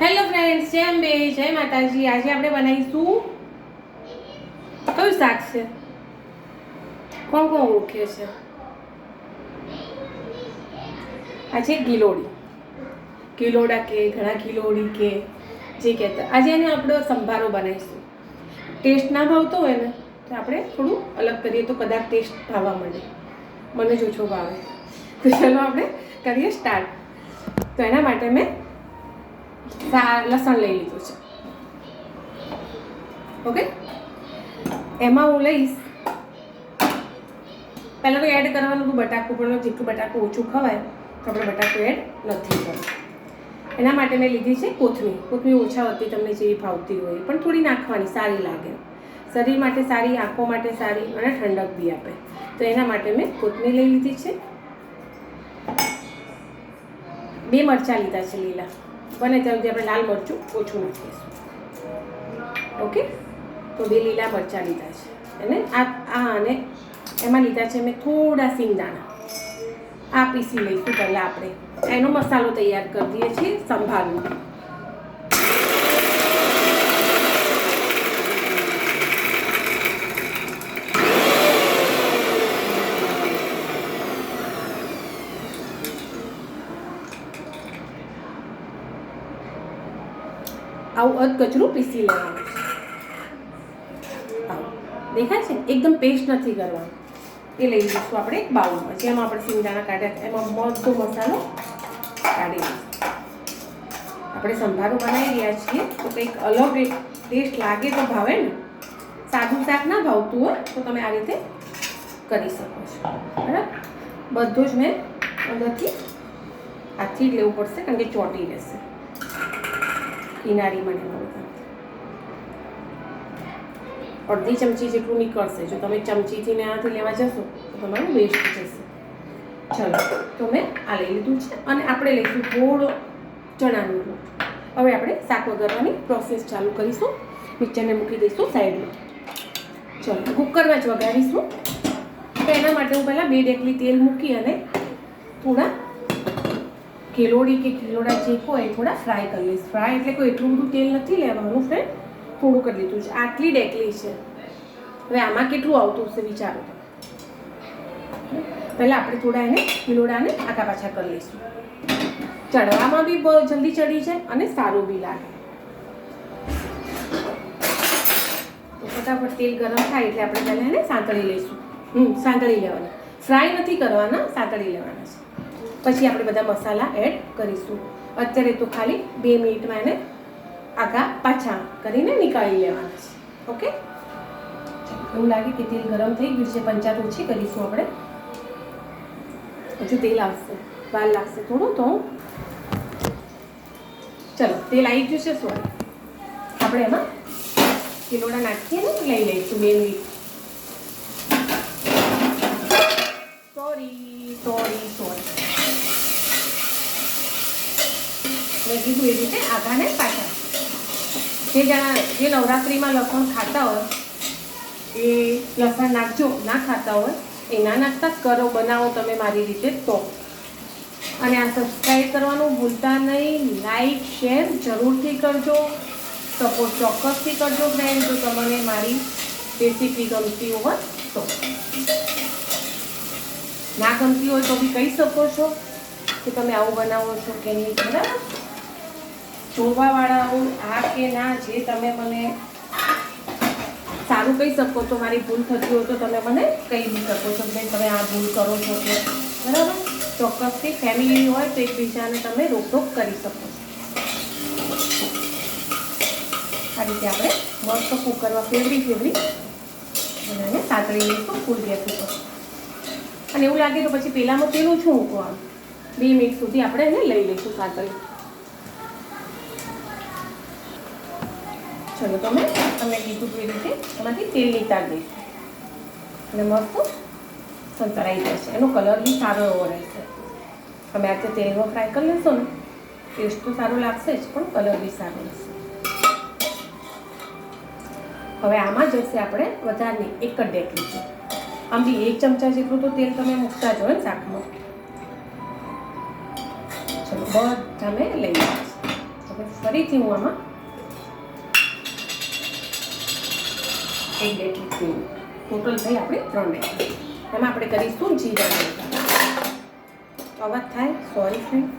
Hello friends જય અંબે, જય માતાજી. આજે આપણે બનાવીશું કયું શાક છે? કોણ કોણ ઓળખે છે? આજે ગિલોડી. ગિલોડા કે, ઘણા ગિલોડી કે, જે કહેતા. આજે એને આપણો સંભારો બનાવીશું. ટેસ્ટ ના ભાવતો હોય ને, તો આપણે થોડું અલગ કરીએ તો કદાચ ટેસ્ટ ભાવવા મળે મને જ ઓછો ભાવે. તો ચાલો આપણે કરીએ સ્ટાર્ટ તો એના માટે મેં લસણ લઈ લીધું છે. ઓકે? એમાં હું લઈશ. પહેલાં તો એડ કરવાનું હતું બટાકું, પણ જેટલું બટાકું ઓછું ખવાય, તો આપણે બટાકું એડ નથી કરવું એના માટે મેં લીધી છે કોથમીર. કોથમીર ઓછા હોતી તમને જેવી ભાવતી હોય, પણ થોડી નાખવાની, સારી લાગે. શરીર માટે સારી, આંખો માટે સારી અને ઠંડક બી આપે. તો એના માટે મેં કોથમીર લઈ લીધી છે. બે મરચાં લીધા છે લીલા. બને ત્યાં સુધી આપણે લાલ મરચું ઓછું નાખીશું. ઓકે? તો બે લીલા મરચાં લીધા છે. અને આ આ અને એમાં લીધા છે મેં થોડા સિંગદાણા. આ પીસી લઈશું પહેલાં આપણે. એનો મસાલો તૈયાર કરી દઈએ છીએ સંભારનો. આવું અધ કચરું પીસી લેવાનું. દેખાય છે? એકદમ પેસ્ટ નથી કરવાનું. એ લઈ લઈશું આપણે એક બાઉલમાં જેમાં આપણે સિંગદાણા કાઢ્યા એમાં બધો મસાલો કાઢી લઈશું. આપણે સંભારો બનાવી રહ્યા છીએ. તો કંઈક અલગ ટેસ્ટ લાગે તો ભાવે ને? સાદું શાક ના ભાવતું હોય તો તમે આ રીતે કરી શકો છો. બરાબર? બધું જ મેં અંદરથી હાથથી જ લેવું પડશે કારણ કે ચોંટી રહેશે. કિનારીમાં માટે અડધી ચમચી જેટલું નીકળશે. જો તમે ચમચીથી ને આથી લેવા જશો, તો તમારું વેસ્ટ જશે. ચલો, તો મેં આ લઈ લીધું છે અને આપણે લઈશું થોડો ચણાનું લોટ હવે આપણે શાક વઘારવાની પ્રોસેસ ચાલુ કરીશું. મિક્સરને મૂકી દઈશું સાઈડમાં. ચલો કુકરમાં જ વગાડીશું તો એના માટે હું પહેલાં બે ડેકલી તેલ મૂકી અને થોડા કેલોડી કે કિલોડા જે હોય થોડા ફ્રાય કરી લઈશ. ફ્રાય એટલે કોઈ એટલું બધું તેલ નથી લેવાનું ફ્રેન્ડ થોડું કરી લીધું છે. આટલી ડેકલી છે. હવે આમાં કેટલું આવતું હશે વિચારો. પહેલાં આપણે થોડા એને કિલોડાને આખા પાછા કરી લઈશું. ચડવામાં બી બહુ જલ્દી ચડી જાય અને સારું બી લાગે. તો ફટાફટ તેલ ગરમ થાય એટલે આપણે પહેલાં એને સાંતળી લઈશું. હમ, સાંતળી લેવાના. ફ્રાય નથી કરવાના, સાંતળી લેવાના છે. પછી આપણે બધા મસાલા એડ કરીશું. અત્યારે તો ખાલી બે મિનિટમાં એને આગા પાછા કરીને નીકાળી લેવાના છે. ઓકે એવું લાગે કે તેલ ગરમ થઈ ગયું છે પંચાત ઓછી કરીશું આપણે. હજુ તેલ આવશે વાર લાગશે થોડું તો. ચલો, તેલ આવી ગયું છે સોરી. આપણે એમાં કિલોડા નાખીએ ને, લઈ લઈશું બે મિનિટ સોરી સોરી સોરી મેં કીધું એ રીતે આઘાને પાછા. જે જણા જે નવરાત્રિમાં લસણ ખાતા હોય, એ લસણ નાખજો, ના ખાતા હોય, એ ના નાખતા કરો, બનાવો તમે મારી રીતે તો. અને આ સબસ્ક્રાઈબ કરવાનું ભૂલતા નહીં લાઈક શેર જરૂરથી કરજો. સપોર્ટ ચોક્કસથી કરજો ફ્રેન્ડ જો તમને મારી રેસીપી ગમતી હોય તો. ના ગમતી હોય તો બી કહી શકો છો કે તમે આવું બનાવો છો કે નહીં, બરાબર? જોવાવાળાઓ આ કે ના, જે તમે મને સારું કહી શકો છો, મારી ભૂલ થતી હોય તો તમે મને કહી બી શકો છો કે તમે આ ભૂલ કરો છો કે, બરાબર? ચોક્કસથી ફેમિલી હોય તો એકબીજાને તમે રોકટોક કરી શકો છો. આ રીતે આપણે મસ્ત કુકરમાં ફેવરી ફેવરી અને સાતળી લઈશું ફૂલ ગેસ ઉપર અને એવું લાગે તો પછી પહેલાંમાં પેલું ઓછું મૂકવાનું? બે મિનિટ સુધી આપણે એને લઈ લઈશું સાતળી ચલો તમે તમને કીધું એ રીતે એમાંથી તેલ નીકાળી દઈશું. અને મસ્ત સંતરાઈ જશે. એનો કલર બી સારો એવો રહેશે. તમે આજે તેલમાં ફ્રાય કરી લેશો ને ટેસ્ટ તો સારો લાગશે જ, પણ કલર બી સારો રહેશે હવે આમાં જશે આપણે વધારની એક જ ડેકલી છે આમ બી એક ચમચા જેટલું તો તેલ તમે મૂકતા જ હોય ને શાકમાં. ચલો બધા મેં લઈ હવે ફરીથી હું આમાં એક ડેટલી ક્રીમ ટોટલ થઈ આપણે ત્રણ ડેટલી એમાં આપણે કરીશું જીરા અવાજ થાય? સોરી ફ્રેન્ડ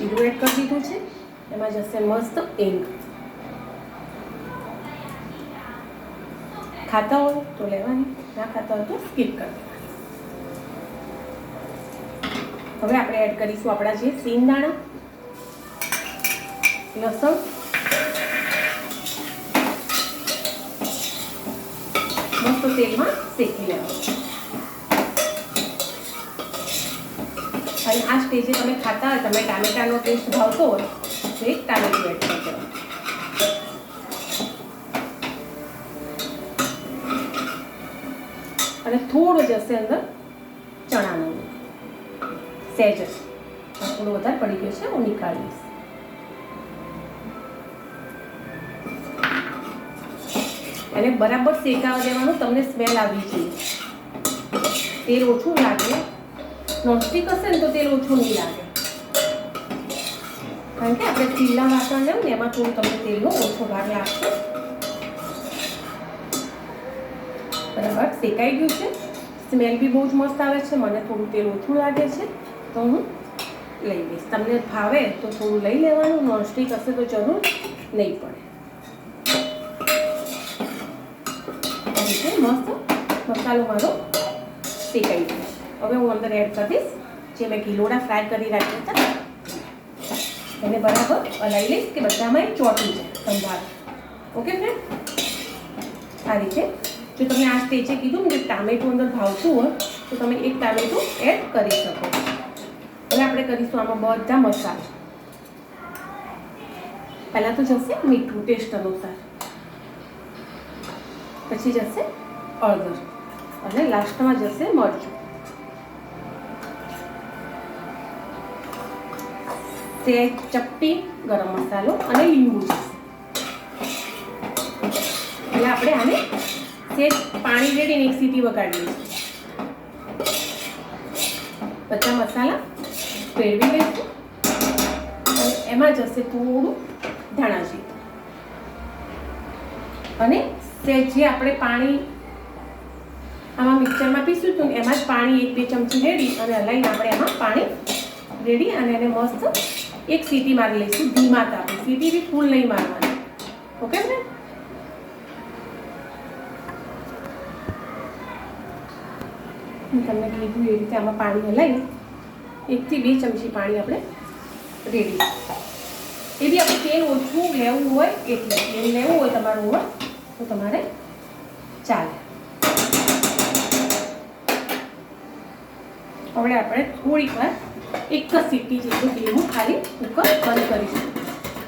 જીરું એડ કરી દીધું છે. એમાં જશે મસ્ત એંગ ખાતા હોય તો લેવાની, ના ખાતા હોય તો સ્કીપ કરી દેવાની. હવે આપણે એડ કરીશું આપણા જે સીંગ દાણા. લસણ મસ્ત તેલમાં શેકી લેવાનું અને આ સ્ટેજે તમે ખાતા હોય તમે ટામેટાનો ટેસ્ટ ભાવતો હોય તો એક ટામેટું એડ કરી દેવાનું અને થોડો જશે અંદર ચણાનો સહેજ જ થોડો વધારે પડી ગયો છે હું નીકાળીશ એને બરાબર શેકાવા દેવાનું તમને સ્મેલ આવી જોઈએ તેલ ઓછું લાગે. નોનસ્ટિક હશે ને તો તેલ ઓછું નહીં લાગે. કારણ કે આપણે ચીલા વાસણ લેવું ને એમાં થોડું તમને તેલનો ઓછો ભાગ લાગશે. બરાબર, શેકાઈ ગયું છે. સ્મેલ બી બહુ જ મસ્ત આવે છે. મને થોડું તેલ ઓછું લાગે છે. તો હું લઈ લઈશ. તમને ભાવે તો થોડું લઈ લેવાનું. નોનસ્ટિક હશે તો જરૂર નહીં પડે આ રીતે મસ્ત, મસાલો મારો શેકાઈ ગયો. હવે હું અંદર એડ કરી દઈશ જે મેં ગીલોડા ફ્રાય કરી રાખ્યા હતા. એને બરાબર હલાવી લઈશ કે બધામાં એ ચોટી જાય, સંભાળ. ઓકે ફ્રેન્ડ આ રીતે. જો તમે આ સ્ટેજે કીધું કે ટામેટું અંદર ભાવતું હોય, તો તમે એક ટામેટું એડ કરી શકો. હવે આપણે કરીશું આમાં બધા મસાલા. પહેલાં તો જશે મીઠું ટેસ્ટ અનુસાર. પછી જશે હળદર અને લાસ્ટમાં જશે મરચું તે ચપટી ગરમ મસાલો અને લીંબુ એટલે આપણે આને તે પાણી રેડીને એક સીટી વગાડી લઈશું બધા મસાલા ફેરવી લઈશું. અને એમાં જશે થોડું ધાણા જીરું. અને જે આપણે પાણી આમાં મિક્સરમાં પીસું હતું એમાં જ પાણી એક બે ચમચી રેડી અને હલાવીને આપણે એમાં પાણી રેડી અને એને મસ્ત એક સીટી મારી લઈશું ધીમા તાપે. સીટી બી ફૂલ નહીં મારવાની. ઓકે ને? હું તમને કીધું એ રીતે આમાં પાણી હલાવી. એકથી બે ચમચી પાણી આપણે રેડી. એ બી આપણે તેલ ઓછું લેવું હોય એટલે તેલ લેવું હોય તમારું હોય તો તમારે ચાલે. હવે આપણે થોડીક વાર એક જ સીટી જેટલું ઘીનું ખાલી કુકર બંધ કરીશું.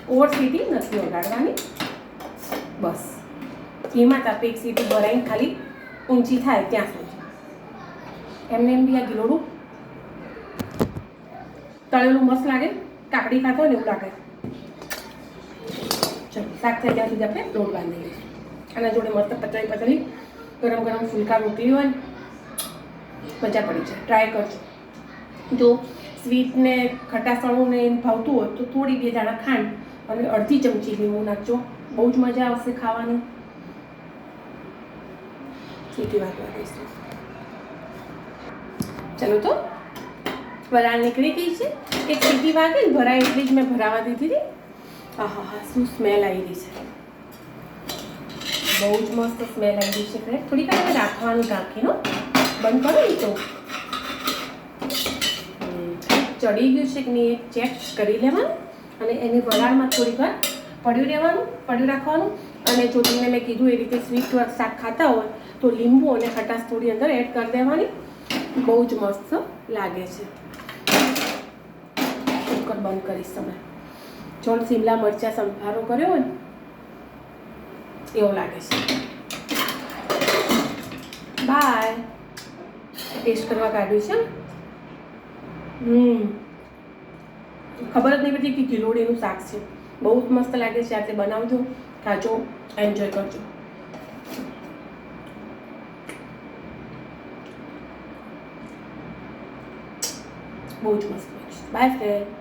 ઓવર સીટી નથી ઓગાડવાની બસ. એમાં તાપે એક સીટી ભરાઈને ખાલી ઊંચી થાય ત્યાં સુધી. એમને એમ બી આ ગીલોડું તળેલું મસ્ત લાગે, કાકડી ખાતો ને એવું લાગે. ચલો, શાક થાય ત્યાં સુધી આપણે લોટ બાંધી લઈશું. આના જોડે મસ્ત પતળી પતળી ગરમ ગરમ ફુલકા રોટલી હોય ને મજા પડી જાય. ટ્રાય કરજો. જો સ્વીટ ને ખટાસણું ને ભાવતું હોય તો થોડી બે દાણા ખાંડ અને અડધી ચમચી લીંબુ નાખજો. બહુ જ મજા આવશે ખાવાની. સીધી વાત ચલો તો વરાળ નીકળી ગઈ છે. એક સીટી વાગે ને ભરાય એટલી જ મેં ભરાવા દીધી હતી. આહા હા શું સ્મેલ આવી રહી છે. બહુ જ મસ્ત સ્મેલ આવી રહી છે થોડી થોડીક વાર રાખવાનું ઢાંકીનો બંધ કરો ને તો? ચડી ગયું છે કે નહીં એ ચેક કરી લેવાનું અને એની વરાળમાં થોડી વાર પડ્યું રહેવાનું, પડ્યું રાખવાનું અને જો તમને મેં કીધું એ રીતે સ્વીટ શાક ખાતા હોય તો લીંબુ અને ખટાશ થોડી અંદર એડ કરી દેવાની. બહુ જ મસ્ત લાગે છે. કુકર બંધ કરીશ તમે જો શિમલા મરચાં સંભારો કર્યો હોય ને, એવો લાગે છે. બાય ટેસ્ટ કરવા કાઢ્યું છે. હમ. ખબર જ નહીં પડતી કે ગિલોડીનું શાક છે. બહુ જ મસ્ત લાગે છે. આજે બનાવજો, ખાજો એન્જોય કરજો. બહુ જ મસ્ત બાય ફ્રેન્ડ